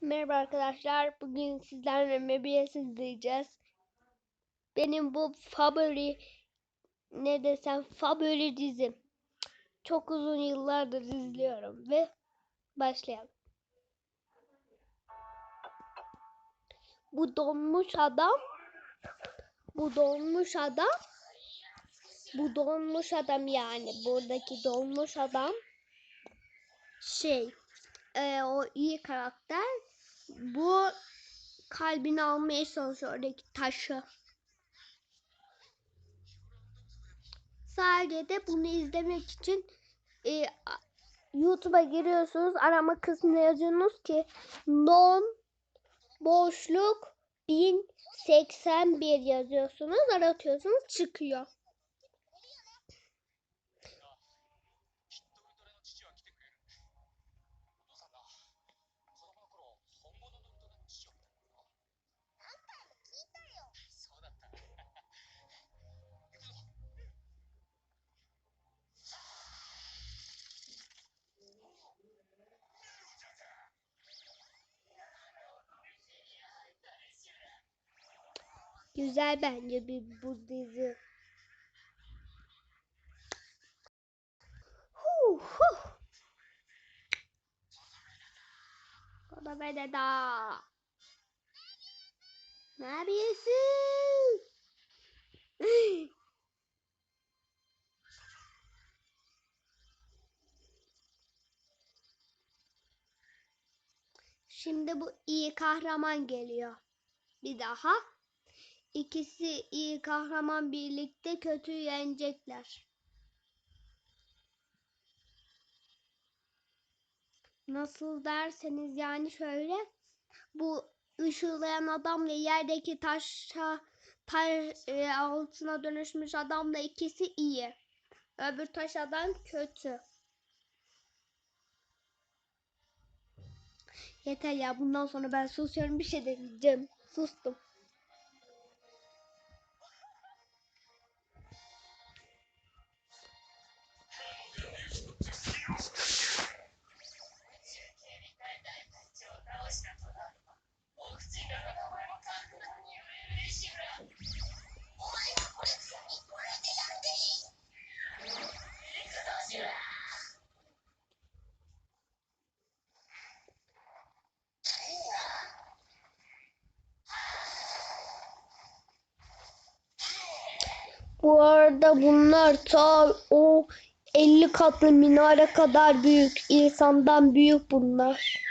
Merhaba arkadaşlar. Bugün sizlerle MBS izleyeceğiz. Benim bu favori ne desem favori dizim. Çok uzun yıllardır izliyorum ve başlayalım. Bu donmuş adam bu donmuş adam bu donmuş adam yani buradaki donmuş adam şey e, o iyi karakter kalbini almaya çalışıyor oradaki taşı. Sadece de bunu izlemek için e, YouTube'a giriyorsunuz. Arama kısmına yazıyorsunuz ki non boşluk 1081 yazıyorsunuz. Aratıyorsunuz çıkıyor. Güzel bence bir bu dizi. Huh, huh. O da beni. Ne yapıyorsun? Şimdi bu iyi kahraman geliyor. Bir daha. İkisi iyi kahraman birlikte kötüyü yenecekler. Nasıl derseniz yani şöyle bu ışılayan adamla yerdeki taşa taş e, altına dönüşmüş adamla ikisi iyi. Öbür taş adam kötü. Yeter ya bundan sonra ben susuyorum bir şey demeyeceğim. Sustum. Bu arada bunlar ta o 50 katlı minare kadar büyük. insandan büyük bunlar.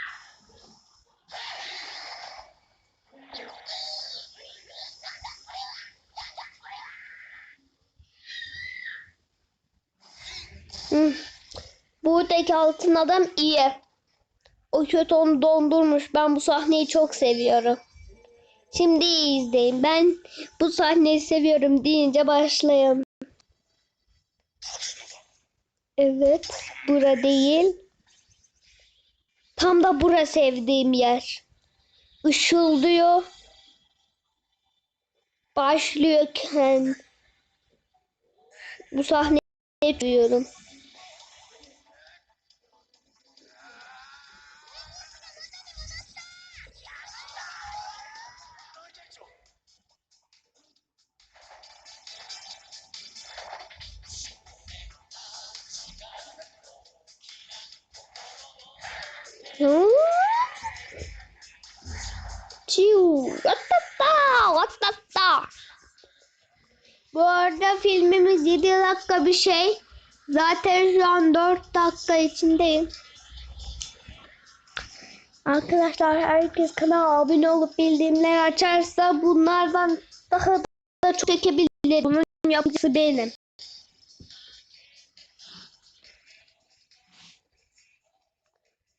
Buradaki altın adam iyi. O kötü onu dondurmuş. Ben bu sahneyi çok seviyorum. Şimdi iyi izleyin. Ben bu sahneyi seviyorum deyince başlayın. Evet, bura değil. Tam da bura sevdiğim yer. Işıldıyor. Başlıyorken bu sahneyi duyuyorum. Bu arada filmimiz 7 dakika bir şey. Zaten şu an 4 dakika içindeyim. Arkadaşlar herkes kanala abone olup bildirimleri açarsa bunlardan daha da çok çekebilir. Bunun yapıcısı benim.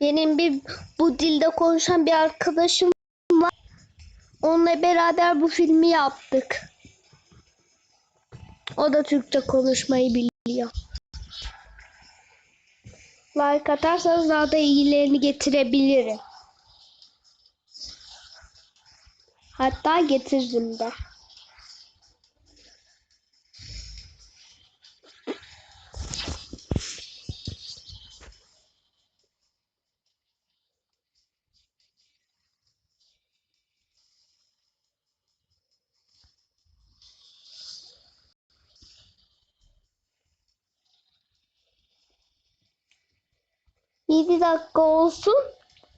Benim bir bu dilde konuşan bir arkadaşım var. Onunla beraber bu filmi yaptık. O da Türkçe konuşmayı biliyor. Like atarsanız daha da iyilerini getirebilirim. Hatta getiririm de. 7 dakika olsun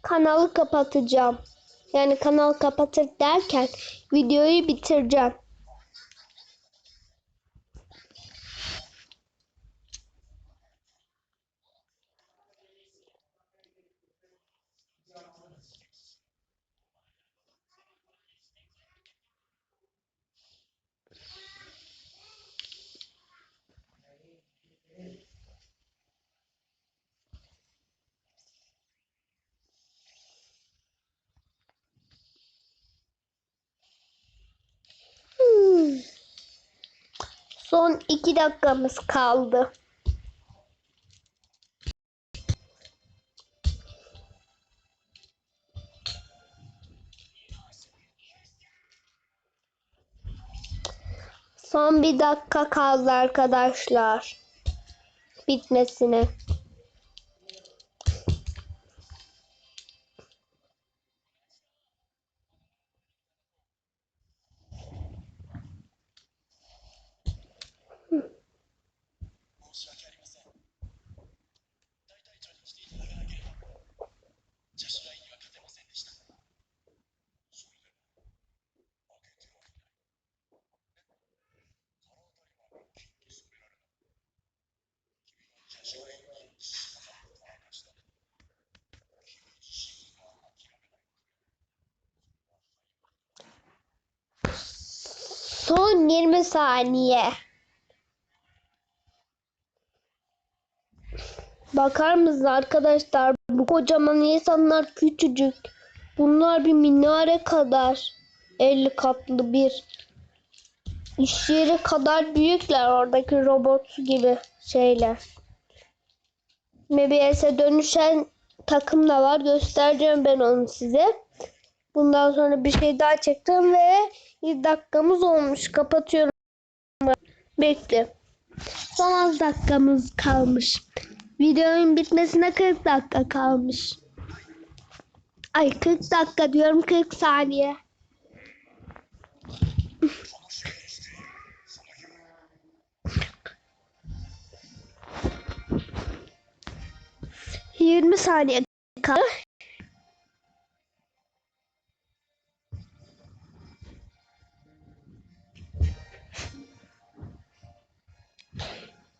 kanalı kapatacağım. Yani kanal kapatır derken videoyu bitireceğim. Son 2 dakikamız kaldı. Son bir dakika kaldı arkadaşlar. Bitmesine. Son 20 saniye. Bakar mısınız arkadaşlar? Bu kocaman insanlar küçücük. Bunlar bir minare kadar. 50 katlı bir iş yeri kadar büyükler oradaki robot gibi şeyler. MBS'e dönüşen takım da var. Göstereceğim ben onu size. Bundan sonra bir şey daha çektim ve 1 dakikamız olmuş. Kapatıyorum. Bekle. Son az dakikamız kalmış. Videonun bitmesine 40 dakika kalmış. Ay 40 dakika diyorum 40 saniye. Yirmi saniye kaldı.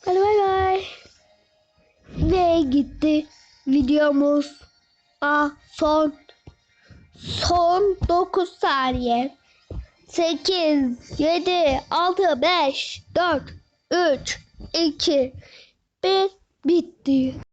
Hadi bay bay. Ve gitti videomuz. Ah son son 9 saniye. 8 7 6 5 4 3 2 1 bitti.